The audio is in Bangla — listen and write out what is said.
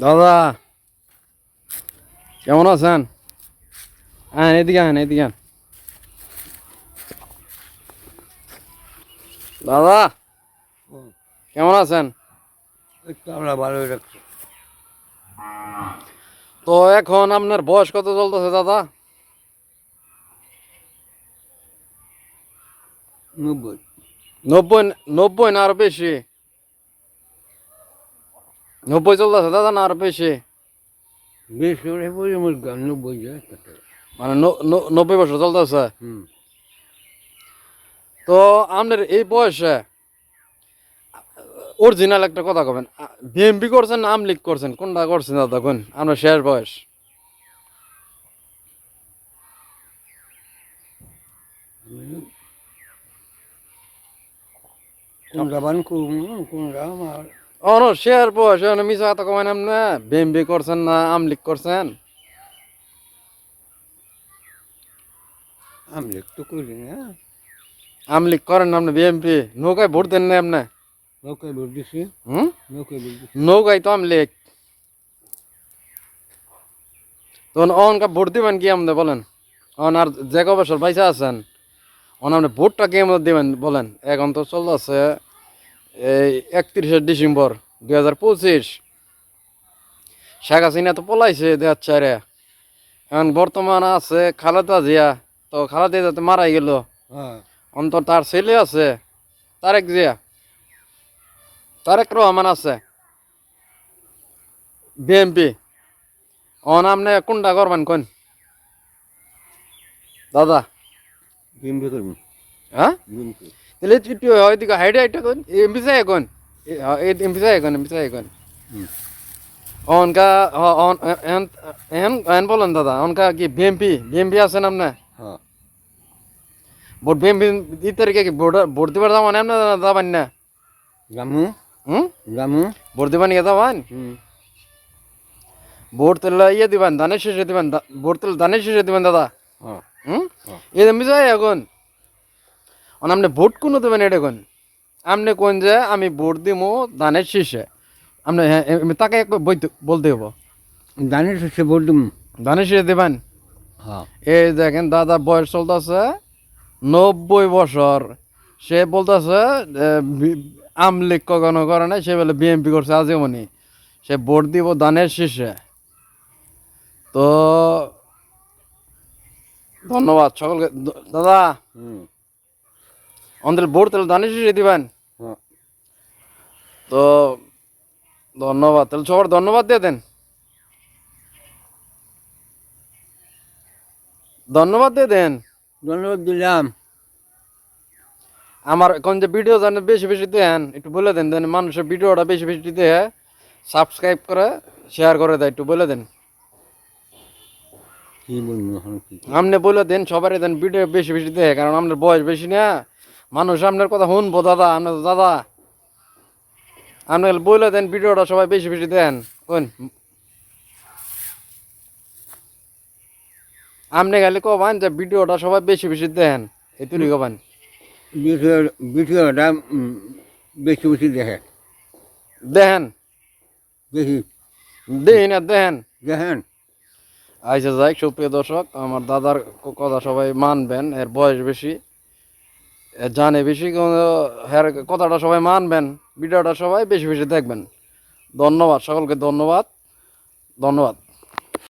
দাদা কেমন আছেন? হ্যাঁ এদিকে আন এদিকে আন দাদা কেমন আছেন? আমরা ভালোই রাখছি তো এখন আপনার বয়স কত চলতেছে দাদা? নব্বই। নব্বই নব্বই না আরও বেশি? নব্বই চলতেছে দাদা না আরও বেশি? বেশ করে বলি আমার গান নব্বই যায় মানে নব্বই বছর চলতেছে? তো আপনার এই বয়সে অরিজিনাল একটা কথা কবেন বিএমপি করছেন আম লিগ করছেন? কোনটা করছেন দাদা কোন? আপনার শেষ বয়স? কোনটা বান কোনটা আমার? অন শেষ বয়স এখন মিশা কথা কবেন আপনি বিএমপি করছেন না আমলিগ করছেন? আমি একটু করি না। আমলিগ করেন না আপনি বিএমপি নৌকায় ভোট দেন না আপনি? নৌকায় ভোট দিছি। হুম? নৌকায় ভোট দিছি। নৌকায় তো আমলিগ তখন অনকা ভোট দিবেন কি আমাদের বলেন? অন আর যে ক বছর পয়সা আছেন অন আপনি ভোটটা কি আমাদের দিবেন বলেন? এখন তো চলতেছে এই একত্রিশে ডিসেম্বর দুই হাজার পঁচিশ। শেখ হাসিনা তো পলাইছে দেহার চারে। এখন বর্তমান আছে খালেদা জিয়া। তো খালেদা জিয়া তো মারাই গেল। হ্যাঁ। অন্তর তার ছেলে আছে তারেক জিয়া। তারেক রহমান আছে বিএমপি অন আপনি কোনটা করবেন কোন? দাদা। বিএমপি করব হ্যাঁ? তাহলে একটু ওইদিকে হাইডে হাইটা কোন এমপি চাই কোন এমপি চাই কোন এমপি চাই কোন হুম। অনকা অন এন এন এন বলেন দাদা অনকা কি বিএমপি বিএমপি আছেন আপনি হ্যাঁ ভোট বিএমপি ই তারিখে কি ভোট ভোট দিবার যাবেন এমনি যাবেন না রামু হুম রামু ভোট দিবেন যাবেন হুম ভোট তেলে ইয়ে দিবেন ধানের শেষে দিবেন ভোট তেলে ধানের শেষে দিবেন দাদা হুম। এ যাই এখন অন আপনি ভোট কোনো দেবেন এটা কোন আপনি কোন যে আমি ভোট দিব ধানের শীষে আপনি হ্যাঁ তাকে বলতে হব। জানিস সে ভোট দিম। ধানের শীষে দেবেন? হ্যাঁ। এই দেখেন দাদা বয়স চলতেছে নব্বই বছর। সে বলতেছে আমলিগ কখনো করে না সে বলে বিএমপি করছে আজীবনী সে ভোট দিব ধানের শীষে তো ধন্যবাদ সকলকে। দাদা আমাদের ভোট তাহলে ধানের শীষে দিবেন? হ্যাঁ। তো ধন্যবাদ। তাহলে সবার ধন্যবাদ দিয়ে দেন। ধন্যবাদ দিয়ে দেন। ধন্যবাদ দিলাম। আমার এখন যে ভিডিও জানে বেশি বেশি দেন একটু বলে দেন দেন মানুষের ভিডিওটা বেশি বেশি দিয়ে সাবস্ক্রাইব করে শেয়ার করে দেয় একটু বলে দেন। আপনি বলে দেন সবারই দেন ভিডিও বেশি বেশি দেয় কারণ আপনার বয়স বেশি না। মানুষ আপনার কথা শুনব দাদা আপনার দাদা। আপনি বলে দেন ভিডিওটা সবাই বেশি বেশি দেন। কোন আপনি খালি কবান যে ভিডিওটা সবাই বেশি বেশি দেন। এই তুলি কবান। ভিডিও ভিডিওটা বেশি বেশি দেখে দেখেন। দেখি। দেখি না দেখেন। দেখেন। আচ্ছা যাই সুপ্রিয় দর্শক আমার দাদার কথা সবাই মানবেন এর বয়স বেশি। জানে, বেশি হ্যার কথাটা সবাই মানবেন, ভিডিওটা সবাই বেশি বেশি দেখবেন। ধন্যবাদ, সকলকে ধন্যবাদ ধন্যবাদ।